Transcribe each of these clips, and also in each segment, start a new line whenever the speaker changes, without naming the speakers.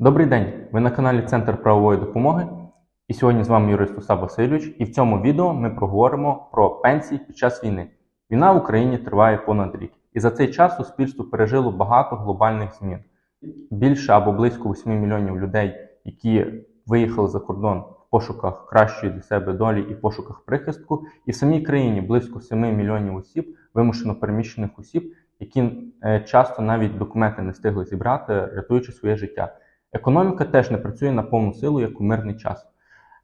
Добрий день! Ви на каналі Центр правової допомоги. І сьогодні з вами юрист Остап Васильович. І в цьому відео ми проговоримо про пенсії під час війни. Війна в Україні триває понад рік, і за цей час суспільство пережило багато глобальних змін. Більше або близько 8 мільйонів людей, які виїхали за кордон в пошуках кращої для себе долі і пошуках прихистку, і в самій країні близько 7 мільйонів осіб, вимушено переміщених осіб, які е, часто навіть документи не встигли зібрати, рятуючи своє життя. Економіка теж не працює на повну силу, як у мирний час.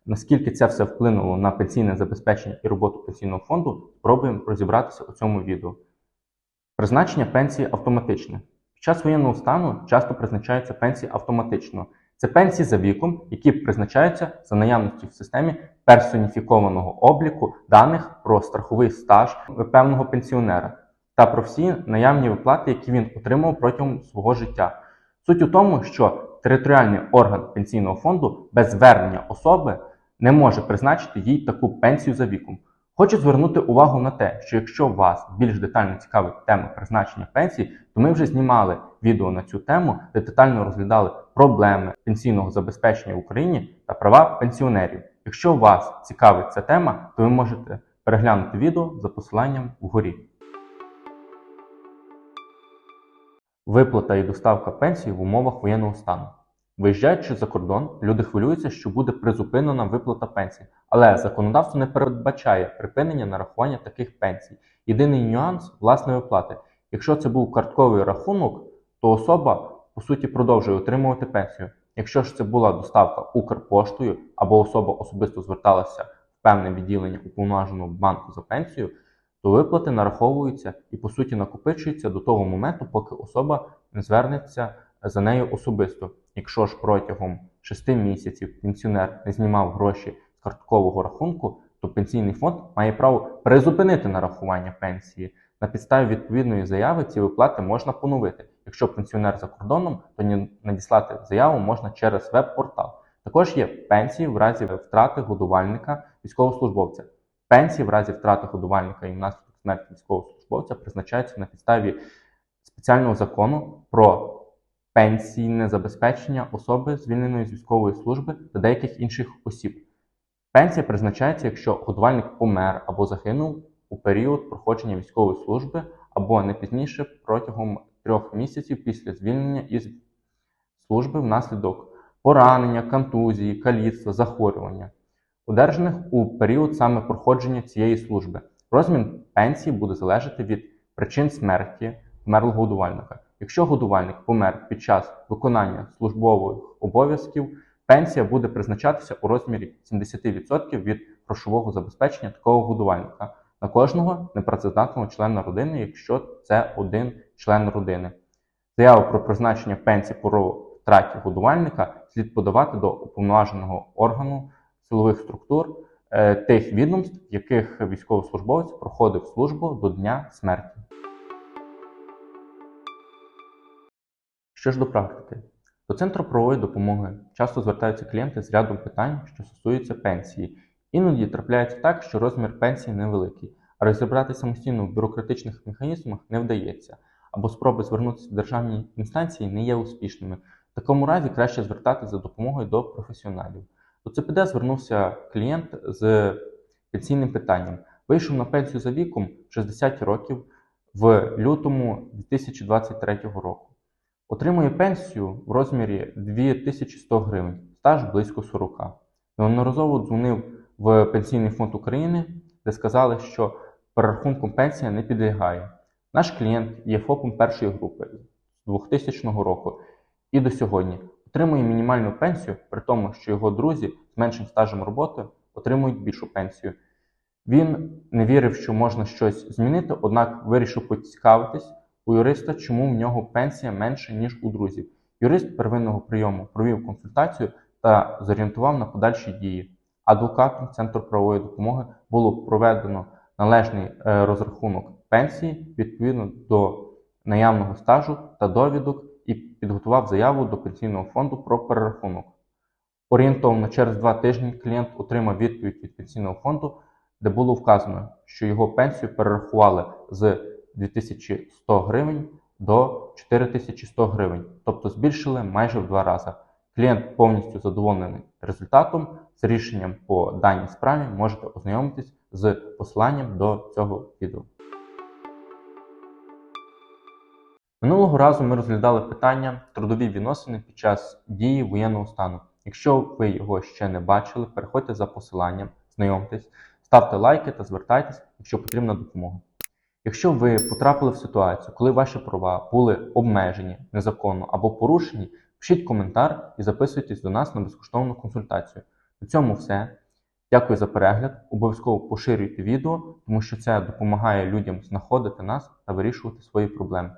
Наскільки це все вплинуло на пенсійне забезпечення і роботу пенсійного фонду, спробуємо розібратися у цьому відео. Призначення пенсії автоматичне. Під час воєнного стану часто призначаються пенсії автоматично. Це пенсії за віком, які призначаються за наявності в системі персоніфікованого обліку даних про страховий стаж певного пенсіонера та про всі наявні виплати, які він отримав протягом свого життя. Суть у тому, що територіальний орган пенсійного фонду без звернення особи не може призначити їй таку пенсію за віком. Хочу звернути увагу на те, що якщо вас більш детально цікавить тема призначення пенсії, то ми вже знімали відео на цю тему, де детально розглядали проблеми пенсійного забезпечення в Україні та права пенсіонерів. Якщо вас цікавить ця тема, то ви можете переглянути відео за посиланням вгорі. Виплата і доставка пенсії в умовах воєнного стану. Виїжджаючи за кордон, люди хвилюються, що буде призупинена виплата пенсії, але законодавство не передбачає припинення нарахування таких пенсій. Єдиний нюанс власної виплати. Якщо це був картковий рахунок, то особа по суті продовжує отримувати пенсію. Якщо ж це була доставка Укрпоштою або особа особисто зверталася в певне відділення уповноваженого банку за пенсію, то виплати нараховуються і по суті накопичуються до того моменту, поки особа не звернеться за нею особисто. Якщо ж протягом 6 місяців пенсіонер не знімав гроші з карткового рахунку, то пенсійний фонд має право призупинити нарахування пенсії. На підставі відповідної заяви ці виплати можна поновити. Якщо пенсіонер за кордоном, то надіслати заяву можна через веб-портал. Також є пенсії в разі втрати годувальника військовослужбовця. Пенсії в разі втрати годувальника і внаслідок смерті військовослужбовця призначаються на підставі спеціального закону про пенсійне забезпечення особи, звільненої з військової служби та деяких інших осіб. Пенсія призначається, якщо годувальник помер або загинув у період проходження військової служби або не пізніше протягом трьох місяців після звільнення із служби внаслідок поранення, контузії, каліцтва, захворювання, одержаних у період саме проходження цієї служби. Розмір пенсії буде залежати від причин смерті померлого годувальника. Якщо годувальник помер під час виконання службових обов'язків, пенсія буде призначатися у розмірі 70% від грошового забезпечення такого годувальника на кожного непрацездатного члена родини, якщо це один член родини. Заяву про призначення пенсії по втраті годувальника слід подавати до уповноваженого органу силових структур е, тих відомств, в яких військовослужбовець проходив службу до дня смерті. Що ж до практики, до центру правової допомоги часто звертаються клієнти з рядом питань, що стосуються пенсії. Іноді трапляється так, що розмір пенсії невеликий, а розібрати самостійно в бюрократичних механізмах не вдається, або спроби звернутися в державні інстанції не є успішними. В такому разі краще звертатися за допомогою до професіоналів. До ЦПД звернувся клієнт з пенсійним питанням. Вийшов на пенсію за віком 60 років в лютому 2023 року. Отримує пенсію в розмірі 2100 гривень, стаж близько 40. Неодноразово дзвонив в Пенсійний фонд України, де сказали, що перерахунком пенсія не підлягає. Наш клієнт є ФОПом першої групи з 2000 року і до сьогодні отримує мінімальну пенсію, при тому, що його друзі з меншим стажем роботи отримують більшу пенсію. Він не вірив, що можна щось змінити, однак вирішив поцікавитись у юриста, чому в нього пенсія менша, ніж у друзів. Юрист первинного прийому провів консультацію та зорієнтував на подальші дії. Адвокатом Центру правової допомоги було проведено належний е, розрахунок пенсії відповідно до наявного стажу та довідок і підготував заяву до пенсійного фонду про перерахунок. Орієнтовно через два тижні клієнт отримав відповідь від пенсійного фонду, де було вказано, що його пенсію перерахували з 2100 гривень до 4100 гривень, тобто збільшили майже в два рази. Клієнт повністю задоволений результатом. З рішенням по даній справі можете ознайомитись з посиланням до цього відео. Минулого разу ми розглядали питання трудові відносини під час дії воєнного стану. Якщо ви його ще не бачили, переходьте за посиланням, знайомтесь, ставте лайки та звертайтесь, якщо потрібна допомога. Якщо ви потрапили в ситуацію, коли ваші права були обмежені незаконно або порушені, пишіть коментар і записуйтесь до нас на безкоштовну консультацію. На цьому все. Дякую за перегляд. Обов'язково поширюйте відео, тому що це допомагає людям знаходити нас та вирішувати свої проблеми.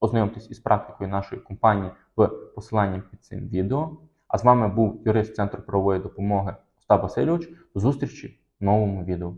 Ознайомтесь із практикою нашої компанії в посиланні під цим відео. А з вами був юрист Центру правової допомоги Остап Васильович. До зустрічі в новому відео.